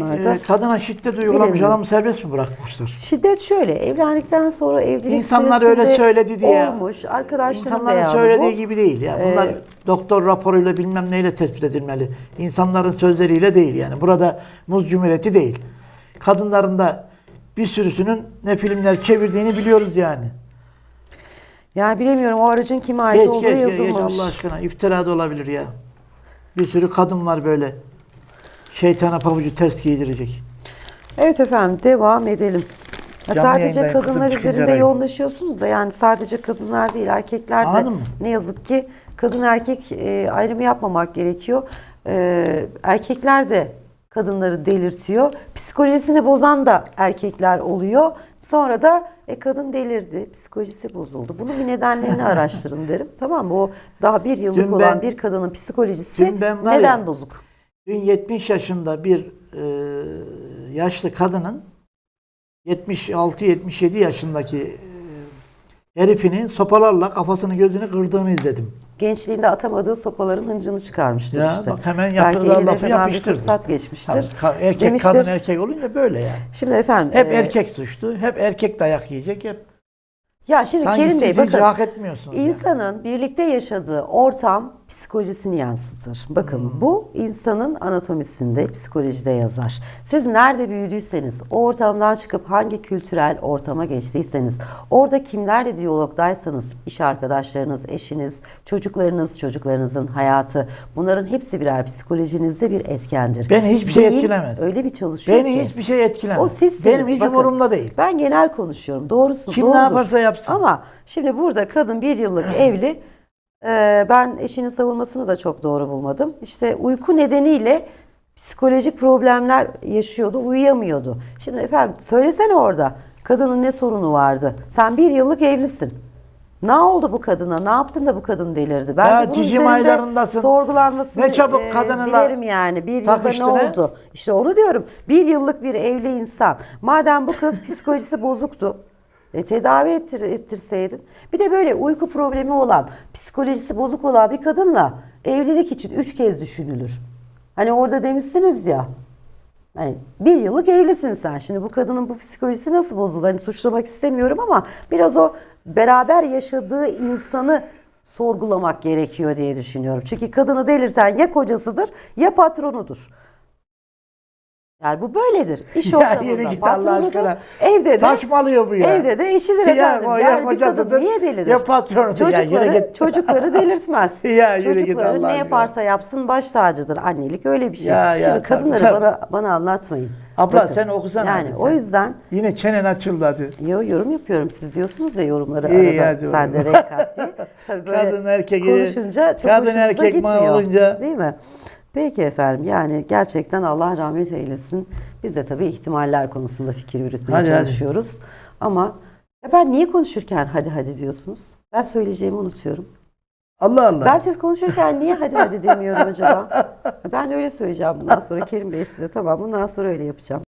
zamanlarda. e, kadına şiddet uygulamış adamı serbest mi bırakmışlar? Şiddet şöyle, evlendikten sonra evlilik İnsanlar öyle söyledi diye. Olmuş, arkadaşların İnsanların söylediği bu. gibi değil. Yani Ee, bunlar doktor raporuyla bilmem neyle tespit edilmeli. İnsanların sözleriyle değil yani. Burada muz cumhuriyeti değil. Kadınların da bir sürüsünün ne filmler çevirdiğini biliyoruz yani. Yani bilemiyorum o aracın kime ait Geç olduğu geç, yazılmamış. geç Allah aşkına. İftira da olabilir ya. Bir sürü kadın var böyle. Şeytana pabucu ters giydirecek. Evet efendim devam edelim. Ya Canlı sadece yayındayım, kızım kadınlar çıkınca üzerinde arayın. yoğunlaşıyorsunuz da yani sadece kadınlar değil erkekler de Anladın mı? ne yazık ki kadın erkek e, ayrımı yapmamak gerekiyor. E, erkekler de kadınları delirtiyor. Psikolojisini bozan da erkekler oluyor. Sonra da e, kadın delirdi, psikolojisi bozuldu. Bunun bir nedenlerini araştırın derim. Tamam mı? O daha bir yıllık Dün olan ben- bir kadının psikolojisi Dün ben var neden ya- bozuk? Dün 70 yaşında bir e, yaşlı kadının 76-77 yaşındaki e, herifini sopalarla kafasını gözünü kırdığını izledim. Gençliğinde atamadığı sopaların hıncını çıkarmıştır Ya işte. bak hemen eline lafı yapıştırdı. fırsat geçmiştir. Tabii, erkek Demiştir. kadın erkek olunca böyle yani. Şimdi efendim. Hep e, erkek suçlu, hep erkek dayak yiyecek, hep Ya şimdi sanki Kerim Bey bakın. hak etmiyorsunuz. yani. İnsanın birlikte yaşadığı ortam psikolojisini yansıtır. Bakın Hmm. bu insanın anatomisinde, psikolojide yazar. Siz nerede büyüdüyseniz, o ortamdan çıkıp hangi kültürel ortama geçtiyseniz, orada kimlerle diyalogdaysanız, iş arkadaşlarınız, eşiniz, çocuklarınız, çocuklarınızın hayatı, bunların hepsi birer psikolojinizde bir etkendir. Beni hiçbir şey Beyin etkilemez. Öyle bir çalışıyor Beni ki. hiçbir şey etkilemez. O sizsiniz. Benim hiç Bakın, umurumda değil. Ben genel konuşuyorum. Doğrusu Kim ne doğrudur. yaparsa yapsın. Ama şimdi burada kadın bir yıllık evli. Ee, ben eşinin savunmasını da çok doğru bulmadım. İşte uyku nedeniyle psikolojik problemler yaşıyordu, uyuyamıyordu. Şimdi efendim söylesene orada kadının ne sorunu vardı? Sen bir yıllık evlisin. Ne oldu bu kadına? Ne yaptın da bu kadın delirdi? Bence Ya bunun üzerinde aylarındasın. sorgulanmasını Ne çabuk e, dilerim yani. Bir yılda ne? oldu? İşte onu diyorum. Bir yıllık bir evli insan. Madem bu kız psikolojisi bozuktu. E, tedavi ettir, ettirseydin. Bir de böyle uyku problemi olan, psikolojisi bozuk olan bir kadınla evlilik için üç kez düşünülür. Hani orada demişsiniz ya. Hani bir yıllık evlisin sen. Şimdi bu kadının bu psikolojisi nasıl bozuldu? Hani suçlamak istemiyorum ama biraz o beraber yaşadığı insanı sorgulamak gerekiyor diye düşünüyorum. Çünkü kadını delirten ya kocasıdır ya patronudur. Yani bu böyledir. İş Ya ortamında Allah aşkına. Evde de Saçmalıyor bu ya. Evde de eşidir Ya efendim. o ya yani bir kadın kocasıdır, niye delirir? ya. Ya yürü Çocukları, git. çocukları delirtmez. Ya git Çocukları ne yaparsa yapsın baş tacıdır. Annelik öyle bir şey. Ya, ya, Şimdi kadınları tabii. bana bana anlatmayın. Abla sen okusana Yani hadi o sen. yüzden Yine çenen açıldı hadi. yo, yorum yapıyorum. Siz diyorsunuz ya yorumları İyi, arada. hadi Sen de renk. Tabii böyle Kadın erkek- konuşunca çok kadın erkek gitmiyor. olunca- Değil mi? Peki efendim yani gerçekten Allah rahmet eylesin. Biz de tabii ihtimaller konusunda fikir yürütmeye Hadi, hadi. çalışıyoruz. Ama ya ben niye konuşurken hadi hadi diyorsunuz? Ben söyleyeceğimi unutuyorum. Allah Allah. Ben siz konuşurken niye hadi hadi demiyorum acaba? Ben öyle söyleyeceğim bundan sonra Kerim Bey size tamam bundan sonra öyle yapacağım.